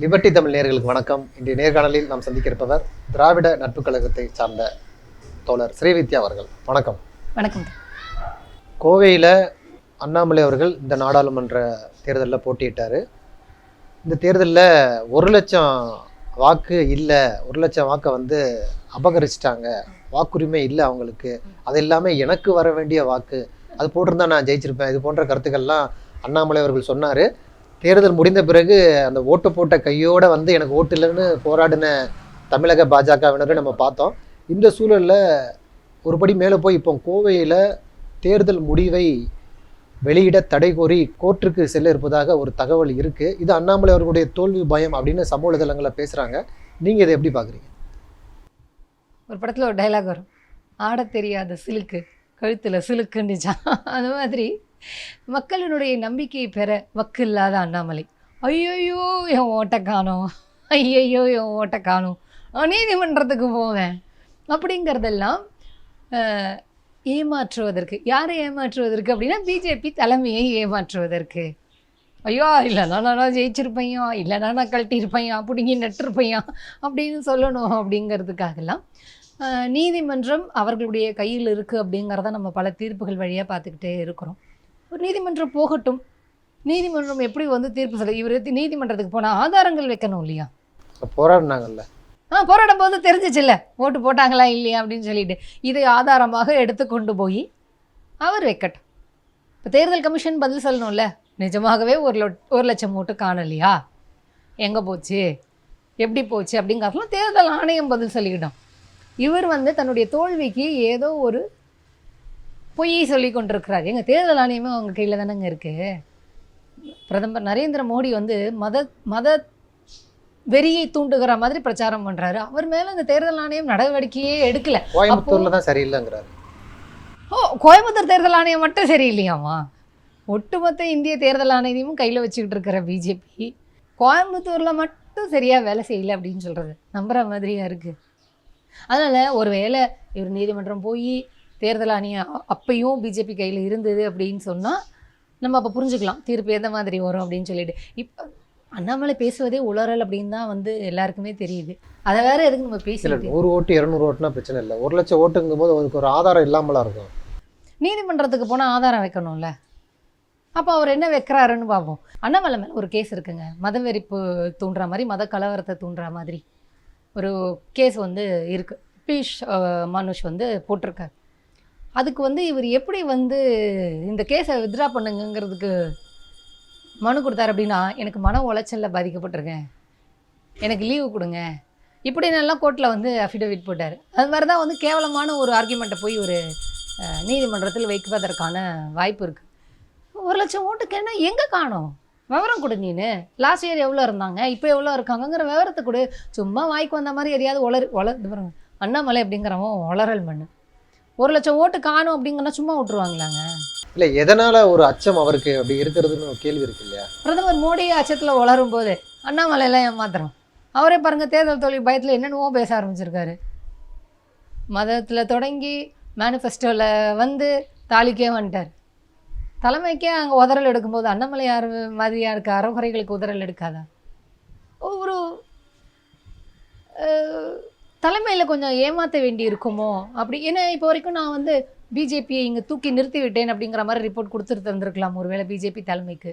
Liberty Tamil நேயர்களுக்கு வணக்கம். இன்றைய நேர்காணலில் நாம் சந்திக்க இருப்பவர் திராவிட நட்புக் கழகத்தை சார்ந்த தோழர் ஸ்ரீவித்யா அவர்கள். வணக்கம். வணக்கம். கோவையில் அண்ணாமலை அவர்கள் இந்த நாடாளுமன்ற தேர்தலில் போட்டியிட்டார். இந்த தேர்தலில் ஒரு லட்சம் வாக்கு இல்லை ஒரு லட்சம் வாக்கை வந்து அபகரிச்சிட்டாங்க. வாக்குரிமை இல்லை அவங்களுக்கு. அது எல்லாமே எனக்கு வர வேண்டிய வாக்கு. அது போட்டிருந்தா நான் ஜெயிச்சிருப்பேன். இது போன்ற கருத்துக்கள்லாம் அண்ணாமலை அவர்கள் சொன்னார். தேர்தல் முடிந்த பிறகு அந்த ஓட்டு போட்ட கையோட வந்து எனக்கு ஓட்டு இல்லைன்னு போராடின தமிழக பாஜகவினரை நம்ம பார்த்தோம். இந்த சூழலில் ஒருபடி மேலே போய் இப்போ கோவையில் தேர்தல் முடிவை வெளியிட தடை கோரி கோர்ட்டுக்கு செல்ல இருப்பதாக ஒரு தகவல் இருக்குது இது அண்ணாமலை அவர்களுடைய தோல்வி பயம் அப்படின்னு சமூக தளங்களில் பேசுகிறாங்க நீங்கள் இதை எப்படி பார்க்குறீங்க ஒரு படத்தில் ஒரு டைலாக் வரும். ஆடத் தெரியாத சிலுக்கு கழுத்தில் சிலுக்குன்னுச்சான் அது மாதிரி மக்களினுடைய நம்பிக்கையை பெற வக்கு இல்லாத அண்ணாமலை. ஐயோயோ என் ஓட்டை காணோம். ஐயையோ என் ஓட்டை காணோம். நான் நீதிமன்றத்துக்கு போவேன். அப்படிங்கிறதெல்லாம் ஏமாற்றுவதற்கு. யாரை ஏமாற்றுவதற்கு அப்படின்னா பிஜேபி தலைமையை ஏமாற்றுவதற்கு. ஐயோ இல்லைனா நான் ஜெயிச்சிருப்பையா? இல்லைனா நான் கழட்டியிருப்பையா? பிடுங்கி நட்டிருப்பையா? அப்படின்னு சொல்லணும் அப்படிங்கிறதுக்காகலாம். நீதிமன்றம் அவர்களுடைய கையில் இருக்குது அப்படிங்கிறத நம்ம பல தீர்ப்புகள் வழியாக பார்த்துக்கிட்டே இருக்கிறோம். நீதிமன்றம் போகட்டும். நீதிமன்றம் எப்படி வந்து தீர்ப்பு சொல்ல இவர் நீதிமன்றத்துக்கு போனால் ஆதாரங்கள் வைக்கணும் இல்லையா? போராடினாங்கல்ல. ஆ போராடும் போது தெரிஞ்சிச்சுல்ல ஓட்டு போட்டாங்களா இல்லையா அப்படின்னு சொல்லிட்டு. இதை ஆதாரமாக எடுத்து கொண்டு போய் அவர் வைக்கட்டும். இப்போ தேர்தல் கமிஷன் பதில் சொல்லணும்ல நிஜமாகவே ஒரு லொ- ஒரு லட்சம் ஓட்டு காணலையா? எங்கே போச்சு? எப்படி போச்சு அப்படிங்கிறதுலாம் தேர்தல் ஆணையம் பதில் சொல்லிக்கிட்டோம் இவர் வந்து தன்னுடைய தோல்விக்கு ஏதோ ஒரு பொய்யை சொல்லி கொண்டிருக்கிறார். எங்க தேர்தல் ஆணையமே அவங்க கையில் தானேங்க இருக்கு. பிரதமர் நரேந்திர மோடி வந்து மத மத வெறியை தூண்டுகிற மாதிரி பிரச்சாரம் பண்றாரு. அவர் மேல இந்த தேர்தல் ஆணையம் நடவடிக்கையே எடுக்கல. கோயம்புத்தூர்ல தான் சரியில்லைங்கிறாரு. ஓ கோயம்புத்தூர் தேர்தல் ஆணையம் மட்டும் சரியில்லையாமா? ஒட்டுமொத்த இந்திய தேர்தல் ஆணையமும் கையில் வச்சுக்கிட்டு இருக்கிற பிஜேபி கோயம்புத்தூரில் மட்டும் சரியாக வேலை செய்யல அப்படின்னு சொல்கிறது நம்புற மாதிரியா இருக்குது அதனால் ஒருவேளை இவர் நீதிமன்றம் போய் தேர்தல் ஆணையம் அப்பயும் பிஜேபி கையில் இருந்தது அப்படின்னு சொன்னால் நம்ம அப்போ புரிஞ்சுக்கலாம். தீர்ப்பு எந்த மாதிரி வரும் அப்படின்னு சொல்லிட்டு. இப்போ அண்ணாமலை பேசுவதே உளறல் அப்படின்னு தான் வந்து எல்லாருக்குமே தெரியுது. அதை வேற எதுக்கு நம்ம பேசிட்டு நூறு ஓட்டு இருநூறு ஓட்டுனா பிரச்சனை இல்லை. ஒரு லட்சம் ஓட்டுங்கும் போது அதுக்கு ஒரு ஆதாரம் இல்லாமலா இருக்கும். நீதிமன்றத்துக்கு போனால் ஆதாரம் வைக்கணும்ல? அப்போ அவர் என்ன வைக்கிறாருன்னு பார்ப்போம் அண்ணாமலை மேலே ஒரு கேஸ் இருக்குங்க. மதவெறிப்பு தூண்டுற மாதிரி மத கலவரத்தை தூண்டுற மாதிரி ஒரு கேஸ் வந்து இருக்கு. பீஷ் மனுஷ் வந்து போட்டிருக்காரு. அதுக்கு வந்து இவர் எப்படி வந்து இந்த கேஸை வித்ட்ரா பண்ணுங்கங்கிறதுக்கு மனு கொடுத்தாரு அப்படின்னா எனக்கு மன உளைச்சலில் பாதிக்கப்பட்டிருக்கேன். எனக்கு லீவு கொடுங்க. இப்படின்னெல்லாம் கோர்ட்டில் வந்து அஃபிடவிட் போட்டார். அது மாதிரி தான் வந்து கேவலமான ஒரு ஆர்குமெண்ட்டை போய் ஒரு நீதிமன்றத்தில் வைப்பதற்கான வாய்ப்பு இருக்குது ஒரு லட்சம் ஓட்டுக்கு என்ன? எங்கே காணோம்? விவரம் கொடு நீனு. லாஸ்ட் இயர் எவ்வளோ இருந்தாங்க? இப்போ எவ்வளோ இருக்காங்கங்கிற விவரத்தை கொடு. சும்மா வாய்க்கு வந்த மாதிரி எதையாவது உளர் உளர் அண்ணாமலை அப்படிங்கிறவன் உளறல் மண்ணு. ஒரு லட்சம் ஓட்டு காணும் அப்படிங்கன்னா சும்மா விட்ருவாங்களாங்க இல்ல எதனால ஒரு அச்சம் அவருக்கு அப்படி இருக்கிறதுன்னு ஒரு கேள்வி இருக்கு இல்லையா? பிரதமர் மோடி அச்சத்தில் உளரும் போது அண்ணாமலையெல்லாம் ஏமாத்துறோம் அவரே பாருங்க தேர்தல் தோல்வி பயத்தில் என்னென்னவோ பேச ஆரம்பிச்சிருக்காரு. மதத்தில் தொடங்கி மேனிஃபெஸ்டோவில் வந்து தாலிக்கே வந்துட்டார். தலைமைக்கே அங்கே உதறல் எடுக்கும்போது அண்ணாமலை யார் மாதிரியா இருக்க? அறகுறைகளுக்கு உதறல் எடுக்காதா? ஒரு தலைமையில் கொஞ்சம் ஏமாற்ற வேண்டி இருக்குமோ அப்படி ஏன்னா இப்போ வரைக்கும் நான் வந்து பிஜேபியை இங்கே தூக்கி நிறுத்தி விட்டேன் அப்படிங்கிற மாதிரி ரிப்போர்ட் கொடுத்துட்டு இருந்திருக்கலாம். ஒருவேளை பிஜேபி தலைமைக்கு.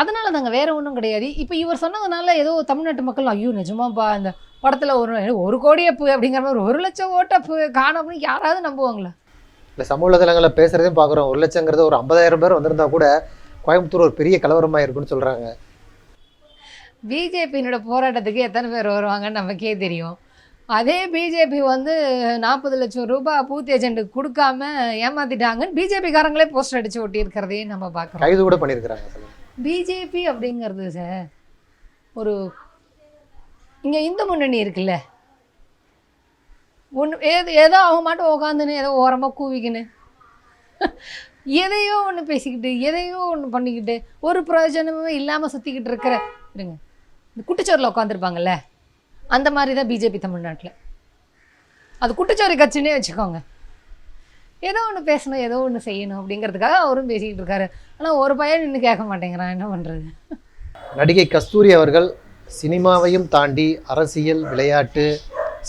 அதனால தாங்க வேற ஒன்றும் கிடையாது. இப்போ இவர் சொன்னதுனால ஏதோ தமிழ்நாட்டு மக்கள் ஐயோ நிஜமாப்பா இந்த படத்தில் ஒரு ஒரு கோடியப்பு அப்படிங்கிற மாதிரி ஒரு லட்சம் ஓட்டப்பு காணாமல் யாராவது நம்புவாங்களா? இல்லை சமூக வலைதளங்களில் பேசுகிறதையும் பார்க்குறோம். ஒரு லட்சங்கிறது ஒரு ஐம்பதாயிரம் பேர் வந்திருந்தா கூட கோயம்புத்தூர் ஒரு பெரிய கலவரமாக இருக்குன்னு சொல்கிறாங்க பிஜேபியினோட போராட்டத்துக்கு எத்தனை பேர் வருவாங்கன்னு நமக்கே தெரியும். அதே பிஜேபி வந்து நாற்பது லட்சம் ரூபாய் பூத் ஏஜென்ட்டுக்கு கொடுக்காம ஏமாத்திட்டாங்கன்னு பிஜேபிக்காரங்களே போஸ்டர் அடிச்சு ஒட்டியிருக்கிறதையும் நம்ம பார்க்குறோம். கைது கூட பண்ணியிருக்கிறாங்க பிஜேபி அப்படிங்கிறது சார் ஒரு இங்கே இந்து முன்னணி இருக்குல்ல. ஒன்று ஏதோ ஏதோ அவங்க மாட்டும் உட்காந்துன்னு ஏதோ ஓரமாக கூவிக்கின்னு. எதையோ ஒன்று பேசிக்கிட்டு எதையோ ஒன்று பண்ணிக்கிட்டு ஒரு பிரயோஜனமே இல்லாமல் சுற்றிக்கிட்டு இருக்கிற இருங்க. இந்த குட்டுச்சோரில் உட்காந்துருப்பாங்கல்ல அந்த மாதிரி தான் பிஜேபி தமிழ்நாட்டில் அது குட்டிச்சோறு கட்சின்னே வச்சுக்கோங்க. ஏதோ ஒன்று பேசணும் ஏதோ ஒன்று செய்யணும் அப்படிங்கிறதுக்காக அவரும் பேசிக்கிட்டு இருக்காரு. ஆனால் ஒரு பையன் இன்னும் கேட்க மாட்டேங்கிறான் என்ன பண்ணுறது நடிகை கஸ்தூரி அவர்கள் சினிமாவையும் தாண்டி அரசியல் விளையாட்டு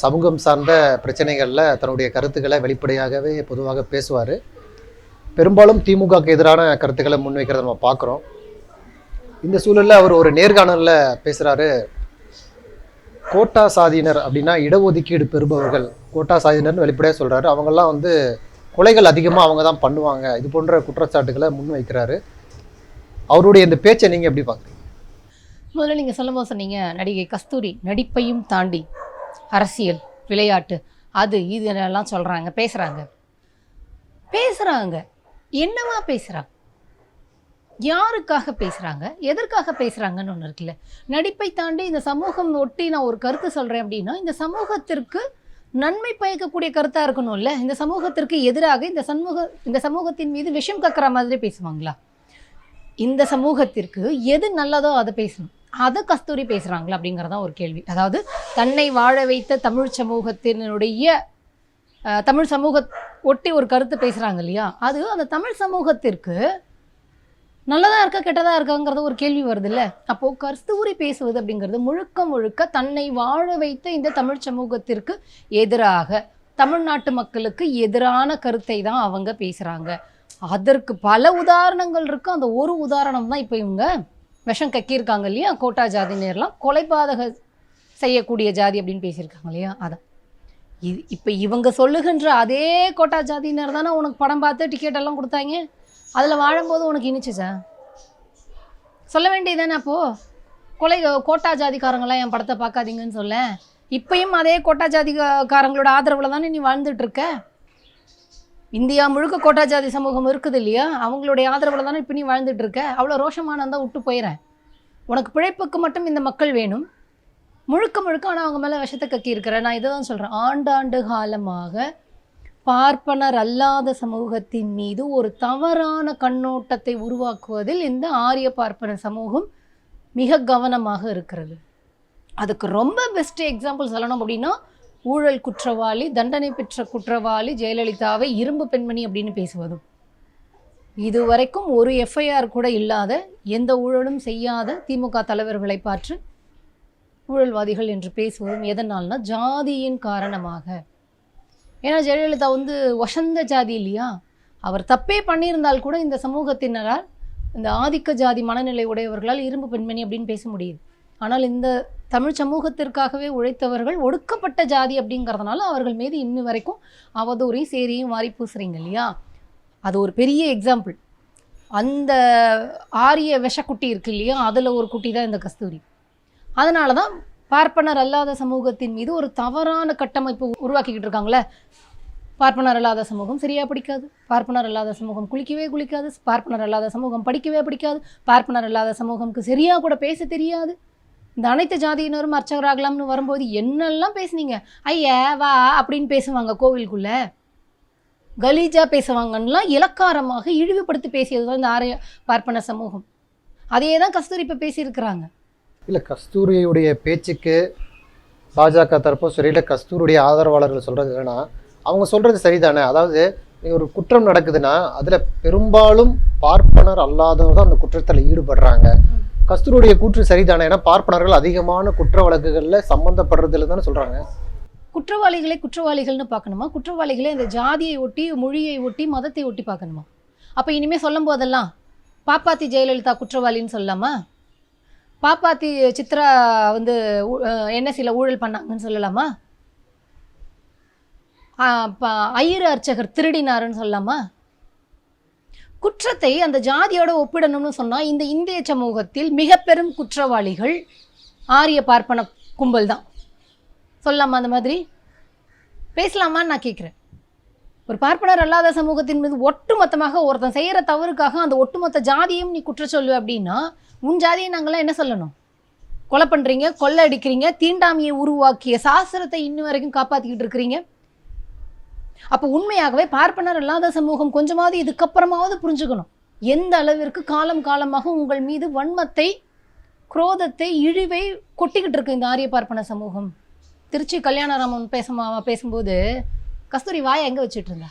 சமூகம் சார்ந்த பிரச்சனைகளில் தன்னுடைய கருத்துக்களை வெளிப்படையாகவே பொதுவாக பேசுவார். பெரும்பாலும் திமுகவுக்கு எதிரான கருத்துக்களை முன்வைக்கிறத நம்ம பார்க்குறோம். இந்த சூழலில் அவர் ஒரு நேர்காணலில் பேசுகிறாரு கோட்டா சாதியினர் அப்படின்னா இடஒதுக்கீடு பெறுபவர்கள். கோட்டா சாதியினர்னு வெளிப்படையாக சொல்கிறாரு அவங்கெல்லாம் வந்து கொலைகள் அதிகமாக அவங்க தான் பண்ணுவாங்க. இது போன்ற குற்றச்சாட்டுகளை முன்வைக்கிறாரு அவருடைய இந்த பேச்சை நீங்கள் எப்படி பார்க்குறீங்க முதல்ல நீங்கள் சொல்லும்போது சொன்னீங்க நடிகை கஸ்தூரி நடிப்பையும் தாண்டி அரசியல் விளையாட்டு அது இதெல்லாம் சொல்கிறாங்க பேசுகிறாங்க பேசுகிறாங்க என்னவா பேசுகிறாங்க யாருக்காக பேசுகிறாங்க எதற்காக பேசுகிறாங்கன்னு ஒன்று இருக்குல்ல. நடிப்பை தாண்டி இந்த சமூகம் ஒட்டி நான் ஒரு கருத்து சொல்கிறேன் அப்படின்னா இந்த சமூகத்திற்கு நன்மை பயக்கக்கூடிய கருத்தாக இருக்கணும்ல. இந்த சமூகத்திற்கு எதிராக இந்த சமூக இந்த சமூகத்தின் மீது விஷம் கக்கிற மாதிரி பேசுவாங்களா? இந்த சமூகத்திற்கு எது நல்லதோ அதை பேசணும். அதை கஸ்தூரி பேசுகிறாங்களா அப்படிங்கிறதான் ஒரு கேள்வி. அதாவது தன்னை வாழ வைத்த தமிழ் சமூகத்தினுடைய தமிழ் சமூக ஒட்டி ஒரு கருத்து பேசுகிறாங்க இல்லையா? அது அந்த தமிழ் சமூகத்திற்கு நல்லதா இருக்கா கெட்டதா இருக்காங்கிறது ஒரு கேள்வி வருது இல்ல அப்போ கஸ்தூரி பேசுவது அப்படிங்கிறது முழுக்க முழுக்க தன்னை வாழ வைத்த இந்த தமிழ் சமூகத்திற்கு எதிராக தமிழ்நாட்டு மக்களுக்கு எதிரான கருத்தை தான் அவங்க பேசுறாங்க. அதற்கு பல உதாரணங்கள் இருக்கு. அந்த ஒரு உதாரணம் தான் இப்போ இவங்க விஷம் கக்கியிருக்காங்க இல்லையா? கோட்டா ஜாதியினர்லாம் கொலைபாதக செய்யக்கூடிய ஜாதி அப்படின்னு பேசியிருக்காங்க இல்லையா? அதான். இது இப்போ இவங்க சொல்லுகின்ற அதே கோட்டா ஜாதியினர் தானே உனக்கு படம் பார்த்து டிக்கெட் எல்லாம் கொடுத்தாங்க? அதில் வாழும்போது உனக்கு இனிச்சுச்சா சொல்ல வேண்டியதானே அப்போது கொலை கோட்டா ஜாதிக்காரங்களாம் என் படத்தை பார்க்காதீங்கன்னு சொல்ல. இப்பயும் அதே கோட்டா ஜாதிக்காரங்களோட ஆதரவில் தானே நீ வாழ்ந்துட்டு இருக்க இந்தியா முழுக்க கோட்டா ஜாதி சமூகம் இருக்குது இல்லையா? அவங்களுடைய ஆதரவில் தானே இப்போ நீ வாழ்ந்துட்டு இருக்க அவ்வளோ ரோஷமான விட்டு போயிடுறேன் உனக்கு பிழைப்புக்கு மட்டும் இந்த மக்கள் வேணும். முழுக்க முழுக்க ஆனால் அவங்க மேலே விஷத்தை கக்கி இருக்கிறேன் நான் இதை தான் சொல்கிறேன் ஆண்டாண்டு காலமாக பார்ப்பனர் அல்லாத சமூகத்தின் மீது ஒரு தவறான கண்ணோட்டத்தை உருவாக்குவதில் இந்த ஆரிய பார்ப்பன சமூகம் மிக கவனமாக இருக்கிறது. அதுக்கு ரொம்ப பெஸ்ட் எக்ஸாம்பிள் சொல்லணும் அப்படின்னா ஊழல் குற்றவாளி தண்டனை பெற்ற குற்றவாளி ஜெயலலிதாவை இரும்பு பெண்மணி அப்படின்னு பேசுவதும். இதுவரைக்கும் ஒரு எஃப்ஐஆர் கூட இல்லாத எந்த ஊழலும் செய்யாத திமுக தலைவர்களை பார்த்து ஊழல்வாதிகள் என்று பேசுவதும் எதனால்னா ஜாதியின் காரணமாக. ஏன்னா ஜெயலலிதா வந்து வசந்த ஜாதி இல்லையா? அவர் தப்பே பண்ணியிருந்தால் கூட இந்த சமூகத்தினரால் இந்த ஆதிக்க ஜாதி மனநிலை உடையவர்களால் இரும்பு பெண்மணி அப்படின்னு பேச முடியுது. ஆனால் இந்த தமிழ் சமூகத்திற்காகவே உழைத்தவர்கள் ஒடுக்கப்பட்ட ஜாதி அப்படிங்கிறதுனால அவர்கள் மீது இன்னும் வரைக்கும் அவதூறையும் சேரியும் வாரி பூசுறீங்க இல்லையா? அது ஒரு பெரிய எக்ஸாம்பிள் அந்த ஆரிய விஷக்குட்டி இருக்கு இல்லையா? அதில் ஒரு குட்டி தான் இந்த கஸ்தூரி. அதனால தான் பார்ப்பனர் அல்லாத சமூகத்தின் மீது ஒரு தவறான கட்டமைப்பு உருவாக்கிக்கிட்டு இருக்காங்களே? பார்ப்பனர் அல்லாத சமூகம் சரியா பிடிக்காது. பார்ப்பனர் அல்லாத சமூகம் குளிக்கவே குளிக்காது. பார்ப்பனர் அல்லாத சமூகம் படிக்கவே பிடிக்காது. பார்ப்பனர் அல்லாத சமூகம்க்கு சரியாக கூட பேச தெரியாது. இந்த அனைத்து ஜாதியினரும் அர்ச்சகராகலாம்னு வரும்போது என்னெல்லாம் பேசுனீங்க? ஐயா வா அப்படின்னு பேசுவாங்க கோவிலுக்குள்ளே. கலீஜா பேசுவாங்கன்னெலாம் இலக்காரமாக இழிவுபடுத்தி பேசியது தான் இந்த ஆரிய பார்ப்பன சமூகம். அதையே தான் கஸ்தூரி இப்போ பேசியிருக்கிறாங்க. இல்லை கஸ்தூரியுடைய பேச்சுக்கு பாஜக தரப்பும் சரி இல்லை கஸ்தூருடைய ஆதரவாளர்கள் சொல்கிறது என்னன்னா அவங்க சொல்கிறது சரிதானே? அதாவது ஒரு குற்றம் நடக்குதுன்னா அதில் பெரும்பாலும் பார்ப்பனர் அல்லாதவர் தான் அந்த குற்றத்தில் ஈடுபடுறாங்க. கஸ்தூருடைய கூற்று சரிதானே? ஏன்னா பார்ப்பனர்கள் அதிகமான குற்ற வழக்குகளில் சம்மந்தப்படுறதுல தானே சொல்கிறாங்க குற்றவாளிகளை குற்றவாளிகள்னு பார்க்கணுமா? குற்றவாளிகளை இந்த ஜாதியை ஒட்டி மொழியை ஒட்டி மதத்தை ஒட்டி பார்க்கணுமா? அப்போ இனிமேல் சொல்லும் போதெல்லாம் பாப்பாத்தி ஜெயலலிதா குற்றவாளின்னு சொல்லலாமா பாப்பாத்தி சித்ரா வந்து என்எஸ்சியில் ஊழல் பண்ணாங்கன்னு சொல்லலாமா? ஐயர் அர்ச்சகர் திருடினாருன்னு சொல்லலாமா? குற்றத்தை அந்த ஜாதியோட ஒப்பிடணும்னு சொன்னால் இந்த இந்திய சமூகத்தில் மிக பெரும் குற்றவாளிகள் ஆரிய பார்ப்பன கும்பல் தான் சொல்லலாமா அந்த மாதிரி? பேசலாமான்னு நான் கேட்குறேன் ஒரு பார்ப்பனர் அல்லாத சமூகத்தின் மீது ஒட்டுமொத்தமாக ஒருத்தன் செய்கிற தவறுக்காக அந்த ஒட்டுமொத்த ஜாதியும் நீ குற்ற சொல்லு அப்படின்னா உன் ஜாதியை நாங்கள்லாம் என்ன சொல்லணும்? கொலை பண்ணுறீங்க கொள்ளை அடிக்கிறீங்க தீண்டாமையை உருவாக்கிய சாஸ்திரத்தை இன்ன வரைக்கும் காப்பாற்றிக்கிட்டு இருக்கிறீங்க. அப்போ உண்மையாகவே பார்ப்பனர் அல்லாத சமூகம் கொஞ்சமாவது இதுக்கப்புறமாவது புரிஞ்சுக்கணும். எந்த அளவிற்கு காலம் காலமாக உங்கள் மீது வன்மத்தை குரோதத்தை இழிவை கொட்டிக்கிட்டு இருக்கு இந்த ஆரிய பார்ப்பன சமூகம்? திருச்சி கல்யாணராமன் பேசமா பேசும்போது கஸ்தூரி வாயை எங்கே வச்சுட்டு இருந்தா?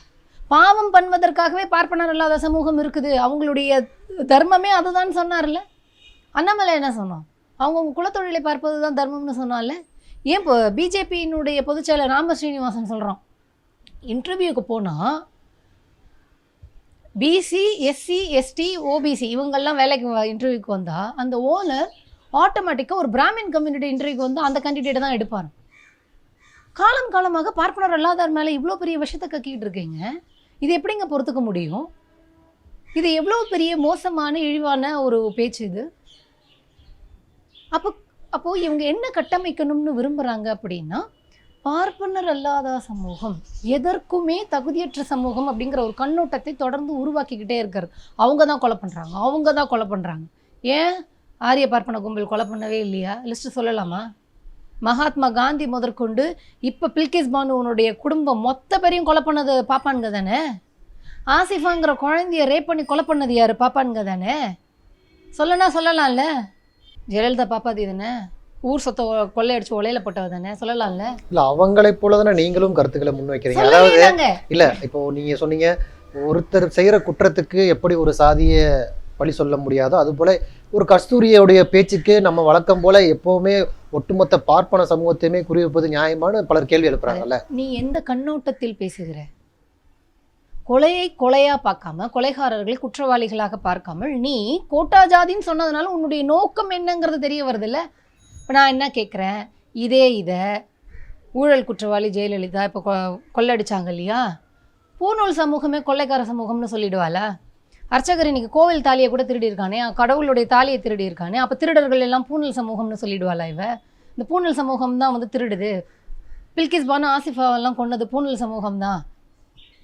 பாவம் பண்ணுவதற்காகவே பார்ப்பனர் இல்லாத சமூகம் இருக்குது. அவங்களுடைய தர்மமே அதுதான் சொன்னார்ல. அண்ணாமலை என்ன சொன்னோம் அவங்கவுங்க குலத்தொழிலை பார்ப்பது தான் தர்மம்னு சொன்னால ஏன் இப்போ பிஜேபியினுடைய பொதுச்செயலர் ராம ஸ்ரீனிவாசன் சொல்கிறோம் இன்டர்வியூக்கு போனால் பிசி எஸ்சி எஸ்டி ஓபிசி இவங்கெல்லாம் வேலைக்கு இன்டர்வியூக்கு வந்தால் அந்த ஓனர் ஆட்டோமேட்டிக்காக ஒரு பிராமின் கம்யூனிட்டி இன்டர்வியூக்கு வந்து அந்த கேண்டிடேட் தான் எடுப்பார் காலம் காலமாக பார்ப்பனர் அல்லாதார் மேலே இவ்வளோ பெரிய விஷத்தை கக்கிட்டு இருக்கீங்க. இது எப்படிங்க பொறுத்துக்க முடியும்? இது எவ்வளோ பெரிய மோசமான இழிவான ஒரு பேச்சு இது? அப்போ அப்போது இவங்க என்ன கட்டமைக்கணும்னு விரும்புகிறாங்க அப்படின்னா பார்ப்பனர் அல்லாத சமூகம் எதற்குமே தகுதியற்ற சமூகம் அப்படிங்கிற ஒரு கண்ணோட்டத்தை தொடர்ந்து உருவாக்கிக்கிட்டே இருக்கிறது அவங்க தான் கொலை பண்ணுறாங்க அவங்க தான் கொலை பண்ணுறாங்க ஏன்? ஆரிய பார்ப்பன கும்பல் கொலை பண்ணவே இல்லையா? லிஸ்ட்டு சொல்லலாமா? மகாத்மா காந்தி முதற்கொண்டு இப்போ பில்கிஸ் பானுவனுடைய குடும்பம் மொத்த பேரையும் கொலை பண்ணது பாப்பானுங்க தானே? ஆசிஃபாங்கிற குழந்தைய ரேப் பண்ணி கொலை பண்ணது யார்? பாப்பானுங்க தானே? சொல்லனா சொல்லலாம்ல? ஜெயலலிதா பாப்பாதி தானே ஊர் சொத்தை கொள்ளையடிச்சு ஒலையில போட்டவ தானே? சொல்லலாம்ல? இல்ல அவங்களைப் போல தானே நீங்களும் கருத்துக்களை முன்வைக்கிறீங்க. அதாவது சொல்லலாங்க இல்ல இப்போ நீங்க சொன்னீங்க ஒருத்தர் செய்யற குற்றத்துக்கு எப்படி ஒரு சாதிய பழி சொல்ல முடியாதோ அது போல ஒரு கஸ்தூரியோடைய பேச்சுக்கு நம்ம வழக்கம் போல எப்போவுமே ஒட்டுமொத்த பார்ப்பன சமூகத்தையுமே குறிவிப்பது நியாயமான பலர் கேள்வி எழுப்புறாங்கல்ல? நீ எந்த கண்ணோட்டத்தில் பேசுகிற? கொலையை கொலையா பார்க்காம கொலைகாரர்களை குற்றவாளிகளாக பார்க்காமல் நீ கோட்டா ஜாதின்னு சொன்னதுனால உன்னுடைய நோக்கம் என்னங்கிறது தெரிய வருதுல்ல? இப்போ நான் என்ன கேட்குறேன் இதே இதை ஊழல் குற்றவாளி ஜெயலலிதா இப்போ கொ கொள்ளடிச்சாங்க இல்லையா? பூநூல் சமூகமே கொள்ளைக்கார சமூகம்னு சொல்லிடுவாளா? அர்ச்சகர் இன்னைக்கு கோவில் தாலியை கூட திருடி இருக்கானே கடவுளுடைய தாலியை திருடி இருக்கானே அப்போ திருடர்கள் எல்லாம் பூனல் சமூகம்னு சொல்லிடுவாளா இவ? இந்த பூனல் சமூகம் தான் வந்து திருடுது. பில்கிஸ் பானு ஆசிஃபாவெல்லாம் கொன்னது பூணல் சமூகம் தான்.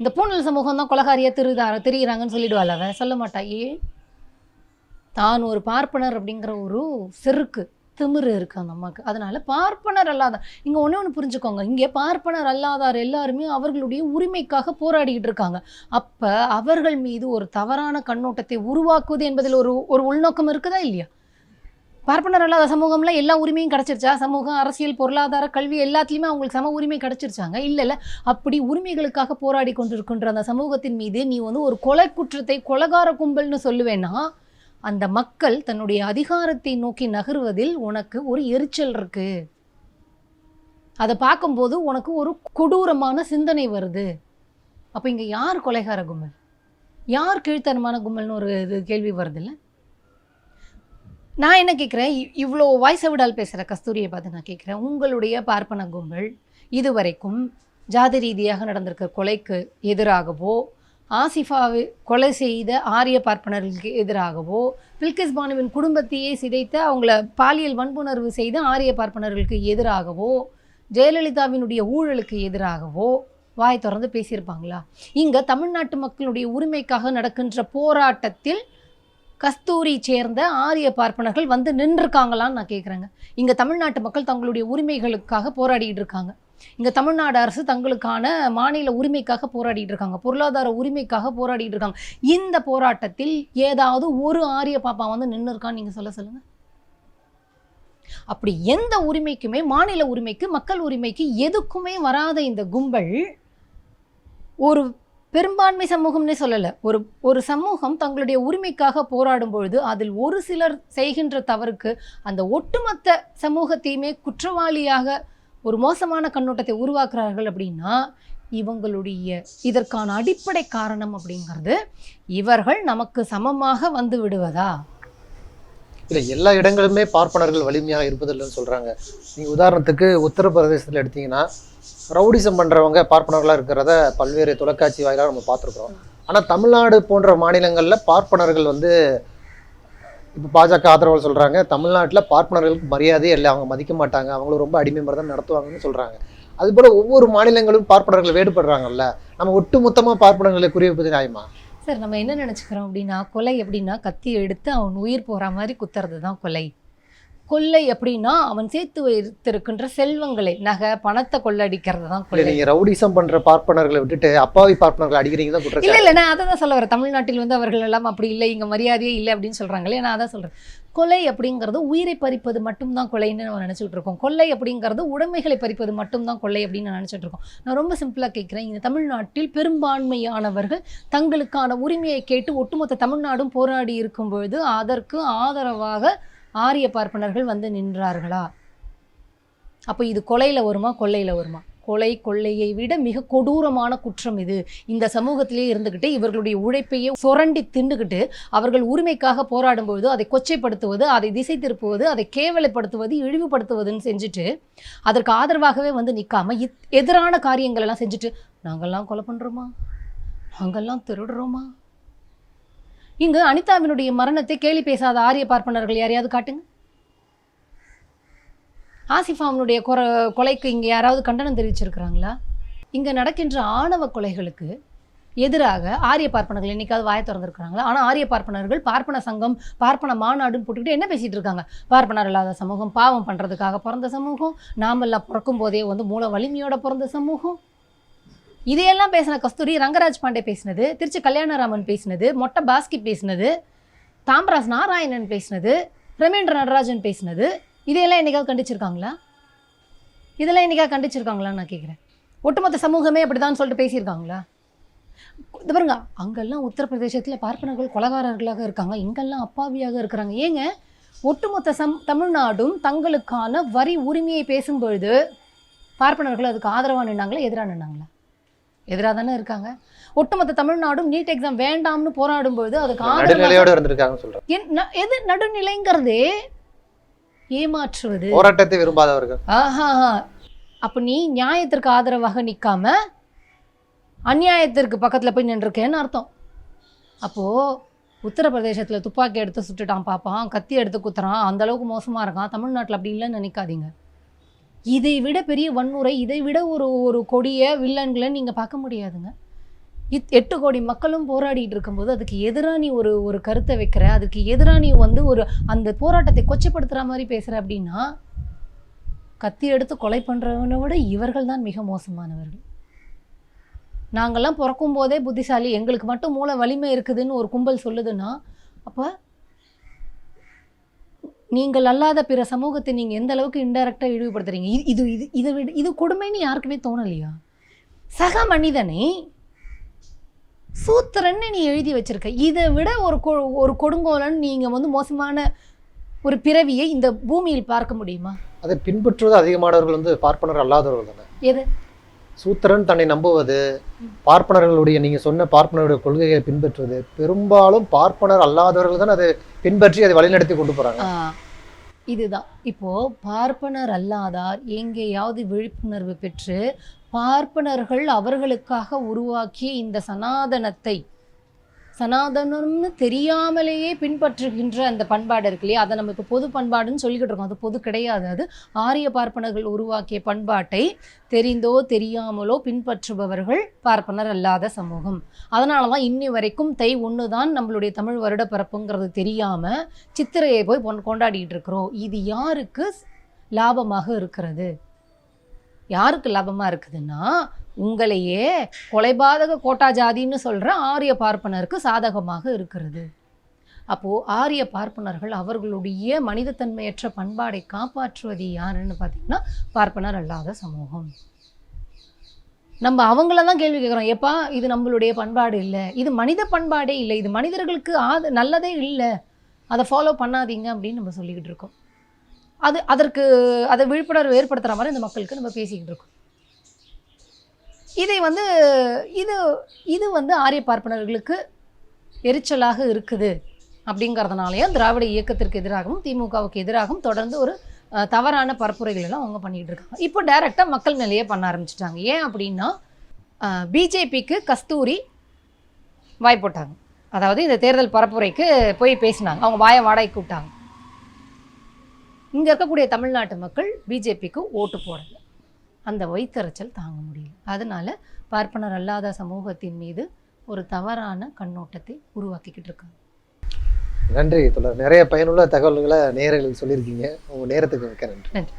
இந்த பூணல் சமூகம் தான் கொலகாரியாக திருதா திரியிறாங்கன்னு சொல்லிடுவாள் அவ சொல்ல மாட்டா. ஏன் தான் ஒரு பார்ப்பனர் அப்படிங்கிற ஒரு செருக்கு. திமிரு இருக்கு அந்த அம்மாவுக்கு அதனால பார்ப்பனர் அல்லாதார் இங்கே ஒன்று ஒன்று புரிஞ்சுக்கோங்க. இங்கே பார்ப்பனர் அல்லாதார் எல்லாருமே அவர்களுடைய உரிமைக்காக போராடிக்கிட்டு இருக்காங்க. அப்போ அவர்கள் மீது ஒரு தவறான கண்ணோட்டத்தை உருவாக்குவது என்பதில் ஒரு ஒரு உள்நோக்கம் இருக்குதா இல்லையா? பார்ப்பனர் அல்லாத சமூகம்ல எல்லா உரிமையும் கிடைச்சிருச்சா? சமூகம் அரசியல் பொருளாதார கல்வி எல்லாத்துலேயுமே அவங்களுக்கு சம உரிமை கிடைச்சிருச்சாங்க? இல்லை இல்லை. அப்படி உரிமைகளுக்காக போராடி கொண்டிருக்கின்ற அந்த சமூகத்தின் மீது நீ வந்து ஒரு கொலை குற்றத்தை கொலகார கும்பல்னு சொல்லுவேன்னா அந்த மக்கள் தன்னுடைய அதிகாரத்தை நோக்கி நகர்வதில் உனக்கு ஒரு எரிச்சல் இருக்கு. அதை பார்க்கும்போது உனக்கு ஒரு கொடூரமான சிந்தனை வருது. அப்போ இங்கே யார் கொலைகார கும்பல்? யார் கீழ்த்தனமான கும்பல்னு ஒரு இது கேள்வி வருதுல்ல? நான் என்ன கேட்குறேன் இவ்வளோ வாய்ஸ் விடால் பேசுகிற கஸ்தூரியை பார்த்து நான் கேட்குறேன் உங்களுடைய பார்ப்பன கும்பல் இதுவரைக்கும் ஜாதி ரீதியாக நடந்திருக்க கொலைக்கு எதிராகவோ ஆசிஃபாவை கொலை செய்த ஆரிய பார்ப்பனர்களுக்கு எதிராகவோ பில்கிஸ் பானுவின் குடும்பத்தையே சிதைத்து அவங்கள பாலியல் வன்புணர்வு செய்த ஆரிய பார்ப்பனர்களுக்கு எதிராகவோ ஜெயலலிதாவினுடைய ஊழலுக்கு எதிராகவோ வாய் திறந்து பேசியிருப்பாங்களா? இங்கே தமிழ்நாட்டு மக்களுடைய உரிமைக்காக நடக்கின்ற போராட்டத்தில் கஸ்தூரி சேர்ந்த ஆரிய பார்ப்பனர்கள் வந்து நின்றுருக்காங்களான்னு நான் கேட்குறேங்க இங்கே தமிழ்நாட்டு மக்கள் தங்களுடைய உரிமைகளுக்காக போராடிக்கிட்டு இருக்காங்க. இங்கே தமிழ்நாடு அரசு தங்களுக்கான மாநில உரிமைக்காக போராடிட்டு இருக்காங்க. பொருளாதார உரிமைக்காக போராடிட்டு இருக்காங்க. இந்த போராட்டத்தில் ஏதாவது ஒரு ஆரிய பாப்பா வந்து நின்று இருக்கான்னு நீங்கள் சொல்ல சொல்லுங்க. அப்படி எந்த உரிமைக்குமே மாநில உரிமைக்கு மக்கள் உரிமைக்கு எதுக்குமே வராத இந்த கும்பல் ஒரு பெரும்பான்மை சமூகம்னே சொல்லலை. ஒரு ஒரு சமூகம் தங்களுடைய உரிமைக்காக போராடும் பொழுது அதில் ஒரு சிலர் செய்கின்ற தவறுக்கு அந்த ஒட்டுமொத்த சமூகத்தையுமே குற்றவாளியாக ஒரு மோசமான கண்ணோட்டத்தை உருவாக்குறார்கள் அப்படின்னா இவங்களுடைய இதற்கான அடிப்படை காரணம் அப்படிங்கிறது இவர்கள் நமக்கு சமமாக வந்து விடுவதா? இல்லை எல்லா இடங்களுமே பார்ப்பனர்கள் வலிமையாக இருப்பதில்லைன்னு சொல்கிறாங்க நீங்கள் உதாரணத்துக்கு உத்தரப்பிரதேசத்தில் எடுத்தீங்கன்னா ரவுடிசம் பண்ணுறவங்க பார்ப்பனர்களாக இருக்கிறத பல்வேறு தொலைக்காட்சி வாயிலாக நம்ம பார்த்துருக்குறோம். ஆனால் தமிழ்நாடு போன்ற மாநிலங்களில் பார்ப்பனர்கள் வந்து இப்போ பாஜக ஆதரவாளர் சொல்கிறாங்க தமிழ்நாட்டில் பார்ப்பனர்களுக்கு மரியாதையே இல்லை அவங்க மதிக்க மாட்டாங்க அவங்கள ரொம்ப அடிமை மாதிரி தான் நடத்துவாங்கன்னு சொல்கிறாங்க அதுபோல் ஒவ்வொரு மாநிலங்களும் பார்ப்பனர்கள் வேறுபடுறாங்கல்ல நம்ம ஒட்டுமொத்தமா பார்ப்பனர்களை குறிவைப்பது நியாயமா? சார் நம்ம என்ன நினச்சிக்கிறோம் அப்படின்னா கொலை எப்படின்னா கத்தி எடுத்து அவன் உயிர் போகிற மாதிரி குத்துறது தான் கொலை. கொள்ளை அப்படின்னா அவன் சேர்த்து வைத்திருக்கின்ற செல்வங்களை நகை பணத்தை கொள்ளடிக்கிறது தான் கொள்ளை. நீங்க ரவுடிசம் பண்ற பார்ப்பனர்களை விட்டுட்டு அப்பாவி பார்ப்பனர்களை அடிக்கிறீங்க தான் இல்ல இல்ல நான் அதை தான் சொல்ல வரேன். தமிழ்நாட்டில் வந்து அவர்கள் எல்லாம் அப்படி இல்லை இங்க மரியாதையே இல்லை அப்படின்னு சொல்றாங்களே நான் அதான் சொல்றேன். கொலை அப்படிங்கிறது உயிரை பறிப்பது மட்டும்தான் கொலைன்னு நம்ம நினைச்சிட்டு இருக்கோம். கொள்ளை அப்படிங்கிறது உடைமைகளை பறிப்பது மட்டும்தான் கொள்ளை அப்படின்னு நான் நினைச்சிட்டு இருக்கோம். நான் ரொம்ப சிம்பிளா கேட்கிறேன். இந்த தமிழ்நாட்டில் பெரும்பான்மையானவர்கள் தங்களுக்கான உரிமையை கேட்டு ஒட்டுமொத்த தமிழ்நாடும் போராடி இருக்கும் பொழுது அதற்கு ஆதரவாக ஆரிய பார்ப்பனர்கள் வந்து நின்றார்களா? அப்போ இது கொலையில் வருமா கொள்ளையில் வருமா? கொலை கொள்ளையை விட மிக கொடூரமான குற்றம் இது. இந்த சமூகத்திலே இருந்துக்கிட்டு இவர்களுடைய உழைப்பையே சுரண்டி திண்டுக்கிட்டு அவர்கள் உரிமைக்காக போராடும்போது அதை கொச்சைப்படுத்துவது அதை திசை திருப்புவது அதை கேவலப்படுத்துவது இழிவுபடுத்துவதுன்னு செஞ்சுட்டு அதற்கு ஆதரவாகவே வந்து நிற்காம எதிரான காரியங்கள் எல்லாம் செஞ்சுட்டு நாங்கள்லாம் கொலை பண்ணுறோமா நாங்கள்லாம் திருடுறோமா? இங்கு அனிதாவினுடைய மரணத்தை கேலி பேசாத ஆரிய பார்ப்பனர்கள் யாரையாவது காட்டுங்க. ஆசிஃபாவினுடைய கொர கொலைக்கு இங்கே யாராவது கண்டனம் தெரிவிச்சிருக்கிறாங்களா? இங்கே நடக்கின்ற ஆணவ கொலைகளுக்கு எதிராக ஆரிய பார்ப்பனர்கள் என்னைக்காவது வாயை திறந்துருக்காங்களா ஆனால் ஆரிய பார்ப்பனர்கள் பார்ப்பன சங்கம் பார்ப்பன மாநாடுன்னு போட்டுக்கிட்டு என்ன பேசிட்டு இருக்காங்க? பார்ப்பனர் இல்லாத சமூகம் பாவம் பண்ணுறதுக்காக பிறந்த சமூகம் நாமெல்லாம் பிறக்கும் போதே வந்து மூல வலிமையோட பிறந்த சமூகம். இதையெல்லாம் பேசின கஸ்தூரி ரங்கராஜ் பாண்டே பேசினது திருச்சி கல்யாணராமன் பேசினது மொட்டை பாஸ்கி பேசினது தாம்பராஸ் நாராயணன் பேசினது பிரமேந்திர நடராஜன் பேசினது. இதையெல்லாம் என்னைக்காவது கண்டிச்சிருக்காங்களா? இதெல்லாம் என்னைக்காவது கண்டிச்சிருக்காங்களான்னு நான் கேட்குறேன் ஒட்டுமொத்த சமூகமே அப்படிதான் சொல்லிட்டு பேசியிருக்காங்களா? இது பாருங்க அங்கெல்லாம் உத்தரப்பிரதேசத்தில் பார்ப்பனர்கள் கொலகாரர்களாக இருக்காங்க. இங்கெல்லாம் அப்பாவியாக இருக்கிறாங்க. ஏங்க ஒட்டுமொத்த சம் தமிழ்நாடும் தங்களுக்கான வரி உரிமையை பேசும்பொழுது பார்ப்பனர்கள் அதுக்கு ஆதரவாக நின்னாங்களா எதிராக நின்னாங்களா? எதிராக தானே இருக்காங்க. ஒட்டுமொத்த தமிழ்நாடும் நீட் எக்ஸாம் வேண்டாம்னு போராடும் பொழுது அதுக்கு நடுநிலையோட இருந்திருக்காங்கன்னு சொல்றேன் எது நடுநிலைங்கிறதே ஏமாற்றுவது. போராட்டத்தை விரும்பாதவர்கள். ஆஹா அப்போ நீ நியாயத்திற்கு ஆதரவாக நிற்காம அநியாயத்திற்கு பக்கத்தில் போய் நின்றுருக்கேன்னு அர்த்தம். அப்போது உத்தரப்பிரதேசத்தில் துப்பாக்கி எடுத்து சுட்டுட்டான் பாப்பான் கத்தி எடுத்து குத்துறான் அந்த அளவுக்கு மோசமாக இருக்கான். தமிழ்நாட்டில் அப்படி இல்லைன்னு நினைக்காதீங்க. இதை விட பெரிய வன்முறை இதை விட ஒரு ஒரு கொடிய வில்லன்களை நீங்கள் பார்க்க முடியாதுங்க. இத் எட்டு கோடி மக்களும் போராடிட்டு இருக்கும்போது அதுக்கு எதிராக நீ ஒரு ஒரு கருத்தை வைக்கிற அதுக்கு எதிராக நீ வந்து ஒரு அந்த போராட்டத்தை கொச்சப்படுத்துகிற மாதிரி பேசுகிற அப்படின்னா கத்தி எடுத்து கொலை பண்ணுறவனை விட இவர்கள் தான் மிக மோசமானவர்கள். நாங்கள்லாம் பிறக்கும் போதே புத்திசாலி எங்களுக்கு மட்டும் மூளை வலிமை இருக்குதுன்னு ஒரு கும்பல் சொல்லுதுன்னா அப்போ நீங்கள் அல்லாத பிற சமூகத்தை நீங்கள் எந்த அளவுக்கு இன்டெரக்டாக இழிவுபடுத்துறீங்க? இது இது இது இதை விட இது கொடுமைன்னு யாருக்குமே தோணலையா? சக மனிதனை சூத்திரன்னு நீ எழுதி வச்சிருக்க. இதை விட ஒரு கொ ஒரு கொடுங்கோலன் நீங்கள் வந்து மோசமான ஒரு பிறவியை இந்த பூமியில் பார்க்க முடியுமா? அதை பின்பற்றுவது அதிகமானவர்கள் வந்து பார்ப்பனர் அல்லாதவர்கள் தானே. எது? சூத்திரன் தன்னை நம்புவது பார்ப்பனர்களுடைய நீங்கள் சொன்ன பார்ப்பனருடைய கொள்கைகளை பின்பற்றுவது பெரும்பாலும் பார்ப்பனர் அல்லாதவர்கள் தான் அதை பின்பற்றி அதை வழிநடத்தி கொண்டு போகிறாங்க இதுதான். இப்போ பார்ப்பனர் அல்லாதார் எங்கேயாவது விழிப்புணர்வு பெற்று பார்ப்பனர்கள் அவர்களுக்காக உருவாக்கிய இந்த சனாதனத்தை சனாதனம்னு தெரியாமலேயே பின்பற்றுகின்ற அந்த பண்பாடு இருக்கு இல்லையா? அதை நம்ம இப்போ பொது பண்பாடுன்னு சொல்லிக்கிட்டு இருக்கோம். அது பொது கிடையாது. அது ஆரிய பார்ப்பனர்கள் உருவாக்கிய பண்பாட்டை தெரிந்தோ தெரியாமலோ பின்பற்றுபவர்கள் பார்ப்பனர் அல்லாத சமூகம். அதனால தான் இன்னி வரைக்கும் தை ஒன்று தான் நம்மளுடைய தமிழ் வருட பிறப்புங்கிறது தெரியாமல் சித்திரையை போய் பொன் கொண்டாடிட்டு இருக்கிறோம். இது யாருக்கு லாபமாக இருக்கிறது? யாருக்கு லாபமாக இருக்குதுன்னா உங்களையே கொலைபாதக கோட்டா ஜாதின்னு சொல்கிற ஆரிய பார்ப்பனருக்கு சாதகமாக இருக்கிறது. அப்போது ஆரிய பார்ப்பனர்கள் அவர்களுடைய மனிதத்தன்மையற்ற பண்பாடை காப்பாற்றுவது யாருன்னு பார்த்தீங்கன்னா பார்ப்பனர் அல்லாத சமூகம். நம்ம அவங்கள தான் கேள்வி கேட்குறோம். எப்பா இது நம்மளுடைய பண்பாடு இல்லை. இது மனித பண்பாடே இல்லை. இது மனிதர்களுக்கு ஆது நல்லதே இல்லை. அதை ஃபாலோ பண்ணாதீங்க அப்படின்னு நம்ம சொல்லிக்கிட்டு இருக்கோம். அது அதற்கு அதை விழிப்புணர்வு ஏற்படுத்துகிற மாதிரி இந்த மக்களுக்கு நம்ம பேசிக்கிட்டு இருக்கோம். இதை வந்து இது இது வந்து ஆரிய பார்ப்பனர்களுக்கு எரிச்சலாக இருக்குது. அப்படிங்கிறதுனாலையும் திராவிட இயக்கத்திற்கு எதிராகவும் திமுகவுக்கு எதிராகவும் தொடர்ந்து ஒரு தவறான பரப்புரைகள் எல்லாம் அவங்க பண்ணிகிட்டு இருக்காங்க. இப்போ டைரெக்டாக மக்கள் மேலேயே பண்ண ஆரம்பிச்சிட்டாங்க. ஏன் அப்படின்னா பிஜேபிக்கு கஸ்தூரி வாய் போட்டாங்க. அதாவது இந்த தேர்தல் பரப்புரைக்கு போய் பேசினாங்க. அவங்க வாயை வாடகைக்கு விட்டாங்க. இங்கே இருக்கக்கூடிய தமிழ்நாட்டு மக்கள் பிஜேபிக்கு ஓட்டு போடலை. அந்த வைத்தறிச்சல் தாங்க முடியல. அதனால பார்ப்பனர் அல்லாத சமூகத்தின் மீது ஒரு தவறான கண்ணோட்டத்தை உருவாக்கிக்கிட்டு இருக்காங்க. நன்றி தொடர் நிறைய பயனுள்ள தகவல்களை நேயர்களுக்கு சொல்லியிருக்கீங்க. உங்க நேரத்துக்கு மிக்க நன்றி. நன்றி.